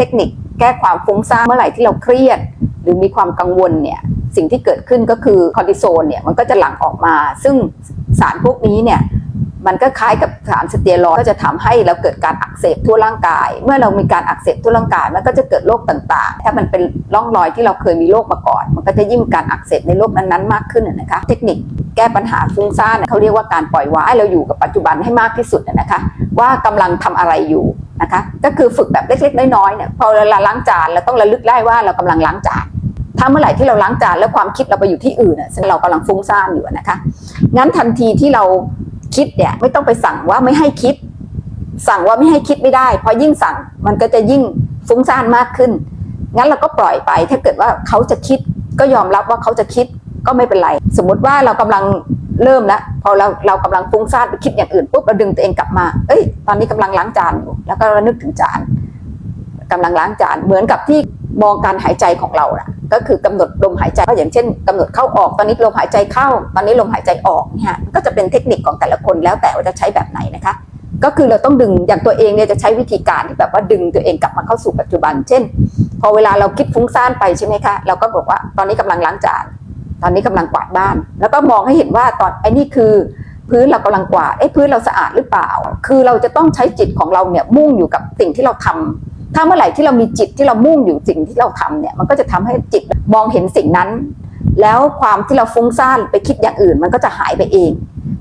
เทคนิคแก้ความฟุ้งซ่านเมื่อไหร่ที่เราเครียด หรือมีความกังวลเนี่ยสิ่งที่เกิดขึ้นก็คือคอร์ติโซลเนี่ยมันก็จะหลั่งออกมา ซึ่งสารพวกนี้เนี่ย มันก็คล้ายกับสารสเตียรอยก็จะทำให้เราเกิดการอักเสบทั่วร่างกาย เมื่อเรามีการอักเสบทั่วร่างกาย มันก็จะเกิดโรคต่างๆ ถ้ามันเป็นร่องรอยที่เราเคยมีโรคมาก่อน มันก็จะยิ่งการอักเสบในโรคนั้นๆมากขึ้นนะคะ เทคนิคแก้ปัญหาฟุ้งซ่านเขาเรียกว่าการปล่อยวางให้เราอยู่กับปัจจุบันให้มากที่สุดนะคะ ว่ากำลังทำอะไรอยู่นะคะ ก็คือฝึกแบบเล็กๆน้อยๆเนี่ยพอเวลาล้างจานเราต้องระลึกได้ว่าเรากำลังล้างจานถ้าเมื่อไหร่ที่เราล้างจานแล้วความคิดเราไปอยู่ที่อื่นอะซึ่งเรากำลังฟุ้งซ่านอยู่นะคะ งั้นทันทีที่เรา คิดเนี่ยไม่ต้องไปสั่งว่าไม่ให้คิด สั่งว่าไม่ให้คิดไม่ได้ เพราะยิ่งสั่งมันก็จะยิ่งฟุ้งซ่านมากขึ้น งั้นเราก็ปล่อยไป ถ้าเกิดว่าเขาจะคิดก็ยอมรับว่าเขาจะคิดก็ไม่เป็นไร สมมติว่าเรากำลังเริ่มแล้วพอเราเรากำลังฟุ้งซ่านไปคิดอย่างอื่นปุ๊บเราดึงตัวเองกลับมา เอ้ย ตอนนี้กำลังล้างจานอยู่แล้วก็นึกถึงจานกำลังล้างจานเหมือนกับที่ มองการหายใจของเรานะก็คือกำหนดลมหายใจก็อย่างเช่นกำหนดเข้าออกตอนนี้ลมหายใจเข้า ตอนนี้ลมหายใจออกเนี่ยก็จะเป็นเทคนิคของแต่ละคนแล้วแต่ว่าจะใช้แบบไหนนะคะ ก็คือเราต้องดึงอย่างตัวเองเนี่ยจะใช้วิธีการที่แบบว่าดึงตัวเองกลับมาเข้าสู่ปัจจุบัน เช่น พอเวลาเราคิดฟุ้งซ่านไปใช่ไหมคะเราก็บอกว่าตอนนี้กำลังล้างจานตอนนี้กำลังกวาดบ้าน แล้วก็มองให้เห็นว่าตอนไอ้นี่คือพื้นเรากำลังกวาดไอ้พื้นเราสะอาดหรือเปล่า คือเราจะต้องใช้จิตของเราเนี่ยมุ่งอยู่กับสิ่งที่เราทำ ถ้าเมื่อไหร่ที่เรามีจิตที่เรามุ่งอยู่สิ่งที่เราทำเนี่ย มันก็จะทำให้จิตมองเห็นสิ่งนั้น แล้วความที่เราฟุ้งซ่านไปคิดอย่างอื่น มันก็จะหายไปเอง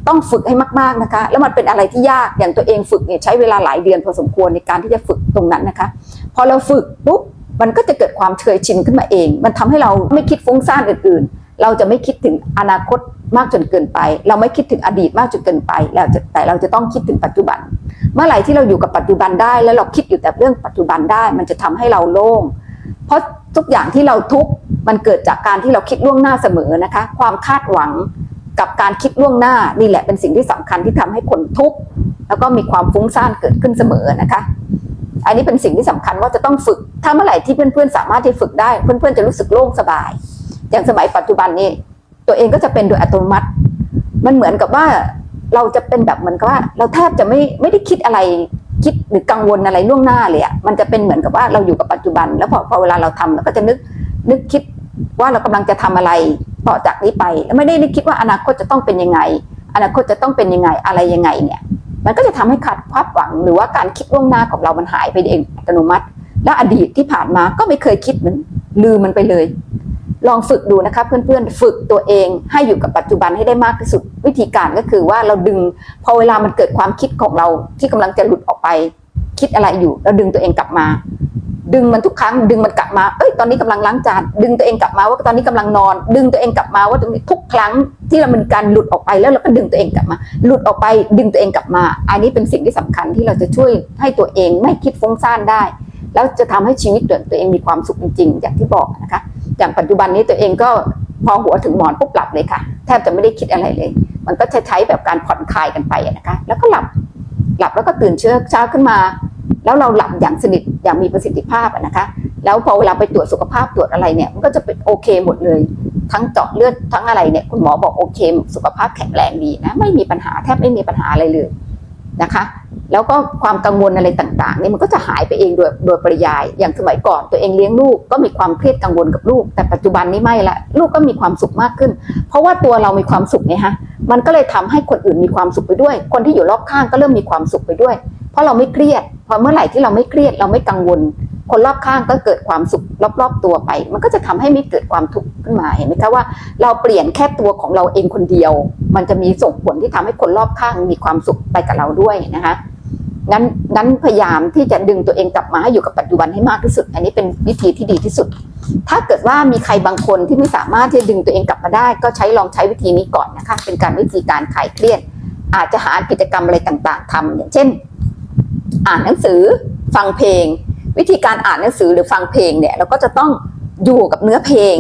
ต้องฝึกให้มากๆนะคะ แล้วมันเป็นอะไรที่ยากอย่างตัวเองฝึกเนี่ยใช้เวลาหลายเดือนพอสมควรในการที่จะฝึกตรงนั้นนะคะ พอเราฝึกปุ๊บมันก็จะเกิดความเคยชินขึ้นมาเอง มันทำให้เราไม่คิดฟุ้งซ่านอื่นๆ เราจะไม่คิดถึงอนาคตมากจนเกินไป เราไม่คิดถึงอดีตมากจนเกินไปแล้วแต่เราจะต้องคิดถึงปัจจุบัน เมื่อไหร่ที่เราอยู่กับปัจจุบันได้ แล้วเราคิดอยู่แต่เรื่องปัจจุบันได้ มันจะทำให้เราโล่ง เพราะทุกอย่างที่เราทุกมันเกิดจากการที่เราคิดล่วงหน้าเสมอนะคะ ความคาดหวังกับการคิดล่วงหน้านี่แหละเป็นสิ่งที่สำคัญที่ทำให้คนทุกข์แล้วก็มีความฟุ้งซ่านเกิดขึ้นเสมอนะคะ อันนี้เป็นสิ่งที่สำคัญว่าจะต้องฝึก ถ้าเมื่อไหร่ที่เพื่อนๆสามารถที่ฝึกได้ เพื่อนๆจะรู้สึกโล่งสบาย อย่างสมัยปัจจุบันนี้ ตัวเองก็จะเป็นโดยอัตโนมัติ มันเหมือนกับว่า เราจะเป็นแบบเหมือนกับว่า เราแทบจะไม่ไม่ได้คิดอะไรคิดหรือกังวลอะไรล่วงหน้าเลยอะมันจะเป็นเหมือนกับว่าเราอยู่กับปัจจุบัน แล้วพอพอเวลาเราทำเราก็จะนึกนึกคิดว่าเรากำลังจะทำอะไรต่อจากนี้ไปแล้วไม่ได้นึกคิดว่าอนาคตจะต้องเป็นยังไง อนาคตจะต้องเป็นยังไงอะไรยังไงเนี่ย มันก็จะทำให้ขาดความหวัง หรือว่าการคิดล่วงหน้าของเรามันหายไปเองอัตโนมัติ แล้วอดีตที่ผ่านมาก็ไม่เคยคิดมันลืมมันไปเลย ลองฝึกดูนะคะเพื่อนๆฝึกตัวเองให้อยู่กับปัจจุบันให้ได้มากที่สุด วิธีการก็คือว่าเราดึงพอเวลามันเกิดความคิดของเราที่กำลังจะหลุดออกไป คิดอะไรอยู่เราดึงตัวเองกลับมา ดึงมันทุกครั้ง ดึงมันกลับมาเอ้ยตอนนี้กำลังล้างจานดึงตัวเองกลับมาว่าตอนนี้กำลังนอน ดึงตัวเองกลับมาว่าตรงนี้ทุกครั้งที่เรามันการหลุดออกไปแล้วเราก็ดึงตัวเองกลับมา หลุดออกไปดึงตัวเองกลับมา อันนี้เป็นสิ่งที่สำคัญที่เราจะช่วยให้ตัวเองไม่คิดฟุ้งซ่านได้ แล้วจะทำให้ชีวิตตัวเองมีความสุขจริงๆ อย่างที่บอกนะคะอย่างปัจจุบันนี้ตัวเองก็พอหัวถึงหมอนปุ๊บหลับเลยค่ะ แทบจะไม่ได้คิดอะไรเลย มันก็จะใช้แบบการผ่อนคลายกันไปนะคะแล้วก็หลับหลับแล้วก็ตื่นเช้าเช้าขึ้นมา แล้วเราหลับอย่างสนิทอย่างมีประสิทธิภาพนะคะแล้วพอเวลาไปตรวจสุขภาพตรวจอะไรเนี่ยมันก็จะเป็นโอเคหมดเลย ทั้งเจาะเลือดทั้งอะไรเนี่ยคุณหมอบอกโอเค สุขภาพแข็งแรงดีนะไม่มีปัญหาแทบไม่มีปัญหาอะไรเลยนะคะ แล้วก็ความกังวลอะไรต่างๆนี่มันก็จะหายไปเองโดยโดยปริยาย อย่างสมัยก่อนตัวเองเลี้ยงลูกก็มีความเครียดกังวลกับลูก แต่ปัจจุบันนี้ไม่ละลูกก็มีความสุขมากขึ้น เพราะว่าตัวเรามีความสุขไงฮะมันก็เลยทำให้คนอื่นมีความสุขไปด้วย คนที่อยู่รอบข้างก็เริ่มมีความสุขไปด้วย เพราะเราไม่เครียดพอเมื่อไหร่ที่เราไม่เครียดเราไม่กังวล คนรอบข้างก็เกิดความสุขรอบ ๆ ตัวไป มันก็จะทำให้ไม่เกิดความทุกข์ขึ้นมาเห็นไหมคะว่า เราเปลี่ยนแค่ตัวของเราเองคนเดียว มันจะมีส่งผลที่ทำให้คนรอบข้างมีความสุขไปกับเราด้วยนะคะ งั้นงั้นพยายามที่จะดึงตัวเองกลับมาให้อยู่กับปัจจุบันให้มากที่สุด อันนี้เป็นวิธีที่ดีที่สุด ถ้าเกิดว่ามีใครบางคนที่ไม่สามารถที่จะดึงตัวเองกลับมาได้ ก็ใช้ลองใช้วิธีนี้ก่อนนะคะ เป็นการวิธีการคลายเครียด อาจจะหากิจกรรมอะไรต่าง ๆทำอย่างเช่น อ่านหนังสือฟังเพลง วิธีการอ่านหนังสือหรือฟังเพลงเนี่ย เราก็จะต้องอยู่กับเนื้อเพลง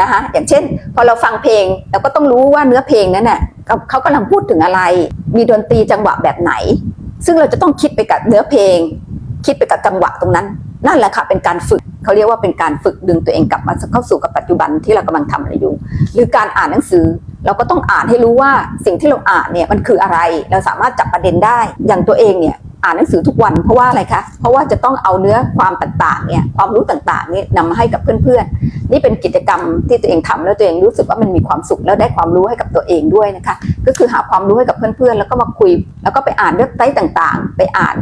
นะคะอย่างเช่น พอเราฟังเพลงเราก็ต้องรู้ว่าเนื้อเพลงนั้นน่ะเขากำลังพูดถึงอะไร มีดนตรีจังหวะแบบไหน ซึ่งเราจะต้องคิดไปกับเนื้อเพลง คิดไปกับจังหวะตรงนั้น นั่นแหละค่ะเป็นการฝึกเขาเรียกว่าเป็นการฝึกดึงตัวเองกลับมาเข้าสู่กับปัจจุบันที่เรากำลังทำอะไรอยู่ หรือการอ่านหนังสือ เราก็ต้องอ่านให้รู้ว่าสิ่งที่เราอ่านเนี่ยมันคืออะไร เราสามารถจับประเด็นได้ อย่างตัวเองเนี่ยอ่านหนังสือทุกวันเพราะว่าอะไรคะ เพราะว่าจะต้องเอาเนื้อความต่างๆเนี่ยความรู้ต่างๆนี่นำมาให้กับเพื่อนๆ นี่เป็นกิจกรรมที่ตัวเองทำแล้วตัวเองรู้สึกว่ามันมีความสุขแล้วได้ความรู้ให้กับตัวเองด้วยนะคะ ก็คือหาความรู้ให้กับเพื่อนๆ แล้วก็มาคุย แล้วก็ไปอ่านเว็บไซต์ต่างๆ ไปอ่าน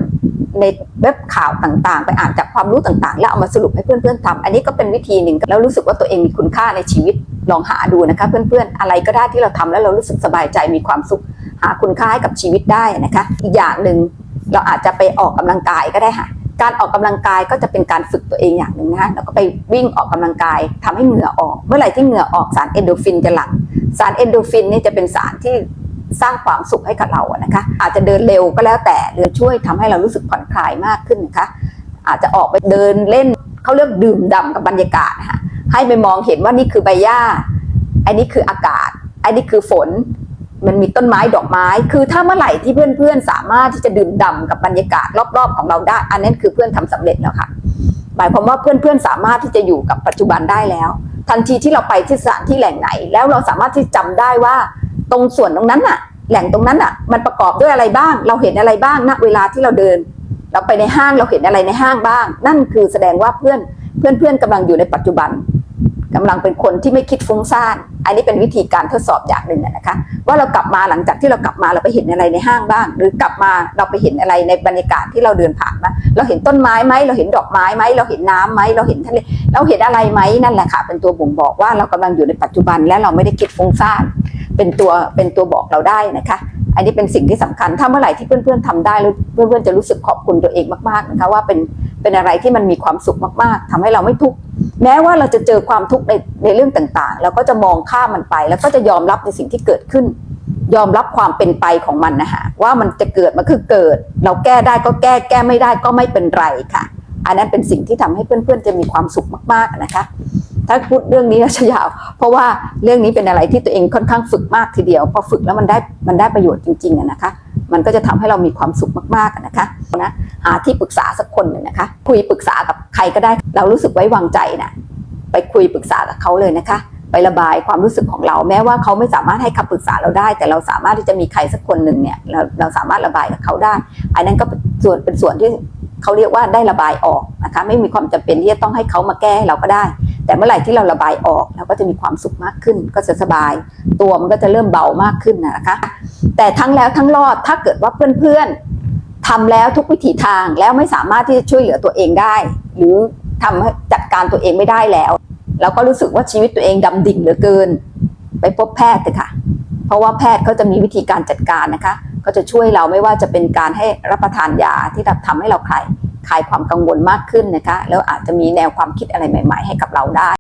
ในเว็บข่าวต่างๆ ไปอ่านจากความรู้ต่างๆ แล้วเอามาสรุปให้เพื่อนๆทำอันนี้ก็เป็นวิธีหนึ่งแล้วรู้สึกว่าตัวเองมีคุณค่าในชีวิตลองหาดูนะคะ เพื่อนๆ อะไรก็ได้ที่เราทำแล้วเรารู้สึกสบายใจมีความสุข หาคุณค่าให้กับชีวิตได้นะคะ อีกอย่างหนึ่งเราอาจจะไปออกกำลังกายก็ได้ค่ะ การออกกำลังกายก็จะเป็นการฝึกตัวเองอย่างหนึ่งนะคะแล้วก็ไปวิ่งออกกำลังกายทำให้เหงื่อออก เมื่อไหร่ที่เหงื่อออกสารเอนโดฟินจะหลั่งสารเอนโดฟินนี่จะเป็นสารที่สร้างความสุขให้กับเราอะนะคะ อาจจะเดินเร็วก็แล้วแต่เดินช่วยทำให้เรารู้สึกผ่อนคลายมากขึ้นนะคะ อาจจะออกไปเดินเล่นเขาเรียกดื่มด่ำกับบรรยากาศนะคะให้ไปมองเห็นว่านี่คือใบหญ้า อันนี้คืออากาศ อันนี้คือฝน มันมีต้นไม้ดอกไม้ คือถ้าเมื่อไหร่ที่เพื่อนๆสามารถที่จะดื่มด่ำกับบรรยากาศรอบๆของเราได้ อันนั้นคือเพื่อนทำสำเร็จแล้วค่ะ หมายความว่าเพื่อนๆสามารถที่จะอยู่กับปัจจุบันได้แล้ว ทันทีที่เราไปที่สถานที่แหล่งไหน แล้วเราสามารถที่จำได้ว่าตรงส่วนตรงนั้นน่ะ แหล่งตรงนั้นน่ะ มันประกอบด้วยอะไรบ้าง เราเห็นอะไรบ้างณเวลาที่เราเดิน เราไปในห้างเราเห็นอะไรในห้างบ้าง นั่นคือแสดงว่าเพื่อนเพื่อนเพื่อนๆกำลังอยู่ในปัจจุบัน กำลังเป็นคนที่ไม่คิดฟุ้งซ่าน อันนี้เป็นวิธีการทดสอบอย่างหนึ่งนะคะ ว่าเรากลับมาหลังจากที่เรากลับมาเราไปเห็นอะไรในห้างบ้าง หรือกลับมาเราไปเห็นอะไรในบรรยากาศที่เราเดินผ่านมาเราเห็นต้นไม้ไหมเราเห็นดอกไม้ไหมเราเห็นน้ำไหมเราเห็นทะเลเราเห็นอะไรไหมนั่นแหละค่ะ เป็นตัวบ่งบอกว่าเรากำลังอยู่ในปัจจุบันและเราไม่ได้คิดฟุ้งซ่าน เป็นตัวเป็นตัวบอกเราได้นะคะอันนี้เป็นสิ่งที่สำคัญ ถ้าเมื่อไหร่ที่เพื่อนๆทำได้แล้วเพื่อนๆจะรู้สึกขอบคุณตัวเองมากๆนะคะว่าเป็นเป็นอะไรที่มันมีความสุขมากๆทำให้เราไม่ทุกข์ แม้ว่าเราจะเจอความทุกข์ในในเรื่องต่างๆ เราก็จะมองข้ามมันไป แล้วก็จะยอมรับในสิ่งที่เกิดขึ้น ยอมรับความเป็นไปของมันนะคะว่ามันจะเกิดมันคือเกิด เราแก้ได้ก็แก้แก้ไม่ได้ก็ไม่เป็นไรค่ะ อันนั้นเป็นสิ่งที่ทำให้เพื่อนๆจะมีความสุขมากๆนะคะ ถ้าพูดเรื่องนี้จะยาว เพราะว่าเรื่องนี้เป็นอะไรที่ตัวเองค่อนข้างฝึกมากทีเดียวพอฝึกแล้วมันได้มันได้ประโยชน์จริงๆนะคะ มันก็จะทำให้เรามีความสุขมากๆนะคะนะ ที่ปรึกษาสักคนหนึ่งนะคะ คุยปรึกษากับใครก็ได้ เรารู้สึกไว้วางใจนะไปคุยปรึกษากับเขาเลยนะคะ ไประบายความรู้สึกของเรา แม้ว่าเขาไม่สามารถให้คำปรึกษาเราได้ แต่เราสามารถที่จะมีใครสักคนหนึ่งเนี่ยเราเราสามารถระบายกับเขาได้ อันนั้นก็เป็นส่วนเป็นส่วนที่เขาเรียกว่าได้ระบายออกนะคะ ไม่มีความจำเป็นที่จะต้องให้เขามาแก้เราก็ได้ แต่เมื่อไหร่ที่เราระบายออกเราก็จะมีความสุขมากขึ้น ก็จะสบาย ตัวมันก็จะเริ่มเบามากขึ้นนะคะ แต่ทั้งแล้วทั้งรอดถ้าเกิดว่าเพื่อนๆ ทำแล้วทุกวิถีทางแล้วไม่สามารถที่จะช่วยเหลือตัวเองได้ หรือทำจัดการตัวเองไม่ได้แล้ว เราก็รู้สึกว่าชีวิตตัวเองดำดิ่งเหลือเกิน ไปพบแพทย์เถอะค่ะ เพราะว่าแพทย์เขาจะมีวิธีการจัดการนะคะ ก็จะช่วยเราไม่ว่าจะเป็นการให้รับประทานยาที่ทำให้เราคลายคลายความกังวลมากขึ้นนะคะ แล้วอาจจะมีแนวความคิดอะไรใหม่ ๆ ให้กับเราได้